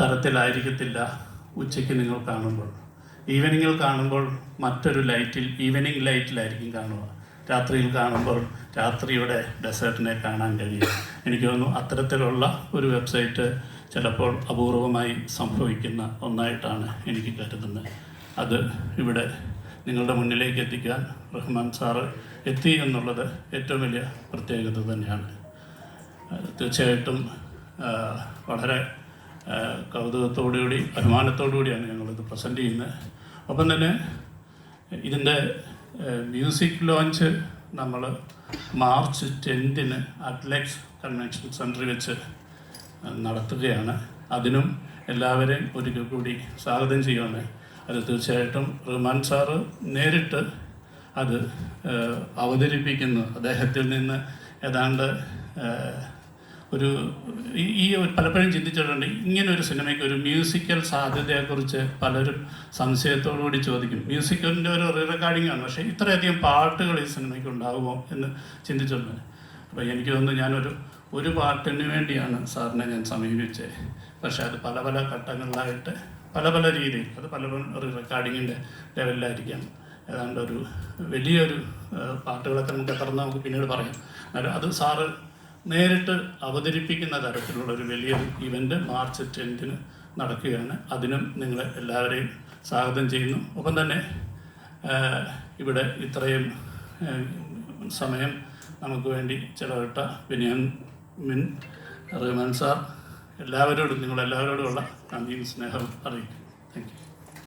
തരത്തിലായിരിക്കത്തില്ല ഉച്ചയ്ക്ക് നിങ്ങൾ കാണുമ്പോൾ. ഈവനിങ്ങിൽ കാണുമ്പോൾ മറ്റൊരു ലൈറ്റിൽ ഈവനിങ് ലൈറ്റിലായിരിക്കും കാണുക. രാത്രിയിൽ കാണുമ്പോൾ രാത്രിയുടെ ഡെസേർട്ടിനെ കാണാൻ കഴിയും. എനിക്ക് തോന്നുന്നു അത്തരത്തിലുള്ള ഒരു വെബ്സൈറ്റ് ചിലപ്പോൾ അപൂർവമായി സംഭവിക്കുന്ന ഒന്നായിട്ടാണ് എനിക്ക് കരുതുന്നത്. അത് ഇവിടെ നിങ്ങളുടെ മുന്നിലേക്ക് എത്തിക്കാൻ റഹ്മാൻ സാറ് എത്തി എന്നുള്ളത് ഏറ്റവും വലിയ പ്രത്യേകത തന്നെയാണ്. തീർച്ചയായിട്ടും വളരെ കൗതുകത്തോടുകൂടി അഭിമാനത്തോടുകൂടിയാണ് ഞങ്ങളിത് പ്രസന്റ് ചെയ്യുന്നത്. ഒപ്പം തന്നെ ഇതിന്റെ മ്യൂസിക് ലോഞ്ച് നമ്മൾ മാർച്ച് ടെൻത്തിന് അറ്റ്ലക്സ് കൺവെൻഷൻ സെന്ററിൽ വെച്ച് നടത്തുകയാണ്. അതിനും എല്ലാവരെയും ഒരിക്കൽ കൂടി സ്വാഗതം ചെയ്യുവാണ് അത് തീർച്ചയായിട്ടും റഹ്മാൻ സാറ് നേരിട്ട് അത് അവതരിപ്പിക്കുന്നു. അദ്ദേഹത്തിൽ നിന്ന് ഏതാണ്ട് ഒരു ഈ പലപ്പോഴും ചിന്തിച്ചിട്ടുണ്ട് ഇങ്ങനെ ഒരു സിനിമയ്ക്ക് ഒരു മ്യൂസിക്കൽ സാധ്യതയെക്കുറിച്ച് പലരും സംശയത്തോടുകൂടി ചോദിക്കും. മ്യൂസിക്കലിന്റെ ഒരു റീ റെക്കോർഡിംഗ് ആണ് പക്ഷേ ഇത്രയധികം പാട്ടുകൾ ഈ സിനിമയ്ക്ക് ഉണ്ടാകുമോ എന്ന് ചിന്തിച്ചിട്ടുണ്ട്. അപ്പോൾ എനിക്ക് തോന്നുന്നു ഞാനൊരു ഒരു പാട്ടിന് വേണ്ടിയാണ് സാറിനെ ഞാൻ സമീപിച്ചത് പക്ഷേ അത് പല പല ഘട്ടങ്ങളിലായിട്ട് പല പല രീതിയിൽ അത് പല റീ റെക്കോർഡിങ്ങിന്റെ ലെവലിലായിരിക്കാം. ഏതാണ്ട് ഒരു വലിയൊരു പാട്ടുകളൊക്കെ നമുക്ക് എത്ര നമുക്ക് പിന്നീട് പറയാം. അത് സാറ് നേരിട്ട് അവതരിപ്പിക്കുന്ന തരത്തിലുള്ള ഒരു വലിയൊരു ഇവന്റ് മാർച്ച് ടെൻത്തിന് നടക്കുകയാണ്. അതിനും നിങ്ങളെ എല്ലാവരെയും സ്വാഗതം ചെയ്യുന്നു. ഒപ്പം തന്നെ ഇവിടെ ഇത്രയും സമയം നമുക്ക് വേണ്ടി ചിലവിട്ട ബിനിയാമിൻ റഹ്മാൻ സാർ എല്ലാവരോടും നിങ്ങളെല്ലാവരോടുമുള്ള നന്ദിയും സ്നേഹവും അറിയിക്കും താങ്ക് യു